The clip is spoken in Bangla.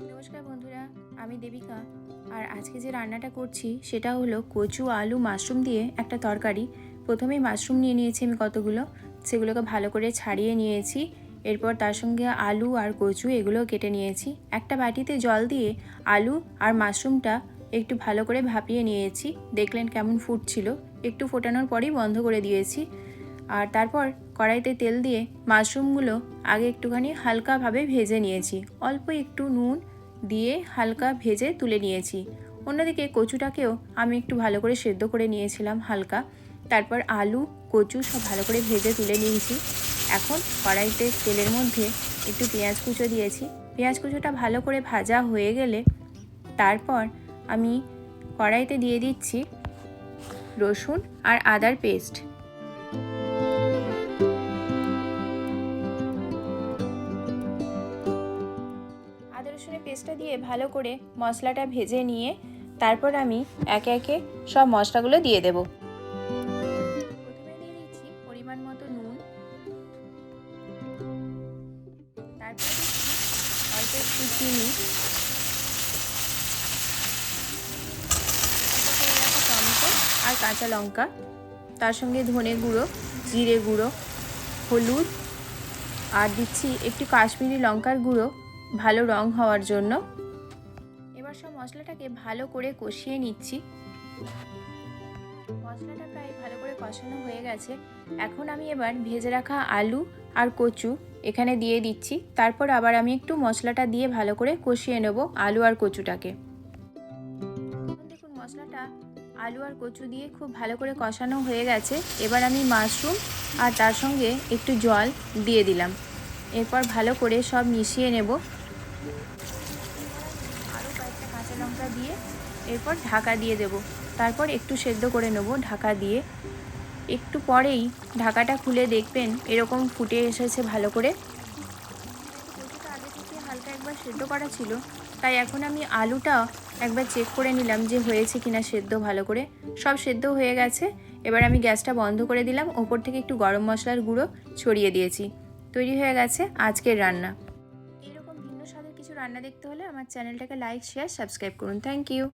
নমস্কার বন্ধুরা, আমি দেবিকা। আর আজকে যে রান্নাটা করছি, সেটা হলো কচু, আলু, মাশরুম দিয়ে একটা তরকারি। প্রথমেই মাশরুম নিয়ে নিয়েছি আমি কতগুলো। সেগুলোকে ভালো করে ছাড়িয়ে নিয়েছি। এরপর তার সঙ্গে আলু আর কচু এগুলো কেটে নিয়েছি। একটা বাটিতে জল দিয়ে আলু আর মাশরুমটা একটু ভালো করে ভাপিয়ে নিয়েছি। দেখলেন কেমন ফুটছিল। একটু ফোটানোর পরেই বন্ধ করে দিয়েছি। আর তারপর কড়াইতে তেল দিয়ে মাশরুমগুলো আগে একটুখানি হালকাভাবে ভেজে নিয়েছি। অল্প একটু নুন দিয়ে হালকা ভেজে তুলে নিয়েছি। অন্যদিকে কচুটাকেও আমি একটু ভালো করে সেদ্ধ করে নিয়েছিলাম হালকা। তারপর আলু, কচু সব ভালো করে ভেজে তুলে নিয়েছি। এখন কড়াইতে তেলের মধ্যে একটু পেঁয়াজ কুচো দিয়েছি। পেঁয়াজ কুচোটা ভালো করে ভাজা হয়ে গেলে তারপর আমি কড়াইতে দিয়ে দিচ্ছি রসুন আর আদার পেস্ট। পেস্টটা দিয়ে ভালো করে মশলাটা ভেজে নিয়ে তারপর আমি একে একে সব মশলাগুলো দিয়ে দেব। প্রথমে দিয়ে দিচ্ছি পরিমাণ মতো নুন। তারপর একটু চিনি। টমেটো আর কাঁচা লঙ্কা। তার সঙ্গে ধনে গুঁড়ো, জিরে গুঁড়ো, হলুদ আর দিচ্ছি একটু কাশ্মীরি লঙ্কার গুঁড়ো। ভালো রং হওয়ার জন্য। এবার সব মশলাটাকে ভালো করে কষিয়ে নিচ্ছি। মশলাটা প্রায় ভালো করে কষানো হয়ে গেছে। এখন আমি এবার ভেজে রাখা আলু আর কচু এখানে দিয়ে দিচ্ছি। তারপর আবার আমি একটু মশলাটা দিয়ে ভালো করে কষিয়ে নেব আলু আর কচুটাকে। দেখুন মশলাটা আলু আর কচু দিয়ে খুব ভালো করে কষানো হয়ে গেছে। এবার আমি মাশরুম আর তার সঙ্গে একটু জল দিয়ে দিলাম। এরপর ভালো করে সব মিশিয়ে নেব। আরও কয়েকটা কাঁচা লঙ্কা দিয়ে এরপর ঢাকা দিয়ে দেব। তারপর একটু সেদ্ধ করে নেব ঢাকা দিয়ে। একটু পরেই ঢাকাটা খুলে দেখবেন এরকম ফুটে এসেছে ভালো করে। আগে থেকে হালকা একবার সেদ্ধ করা ছিল, তাই এখন আমি আলুটা একবার চেক করে নিলাম যে হয়েছে কিনা সেদ্ধ ভালো করে। সব সেদ্ধ হয়ে গেছে, এবার আমি গ্যাসটা বন্ধ করে দিলাম। ওপর থেকে একটু গরম মশলার গুঁড়ো ছড়িয়ে দিয়েছি। তৈরি হয়ে গেছে আজকের রান্না। কিছু রান্না দেখতে হলে আমার চ্যানেলটাকে লাইক শেয়ার সাবস্ক্রাইব করুন। Thank you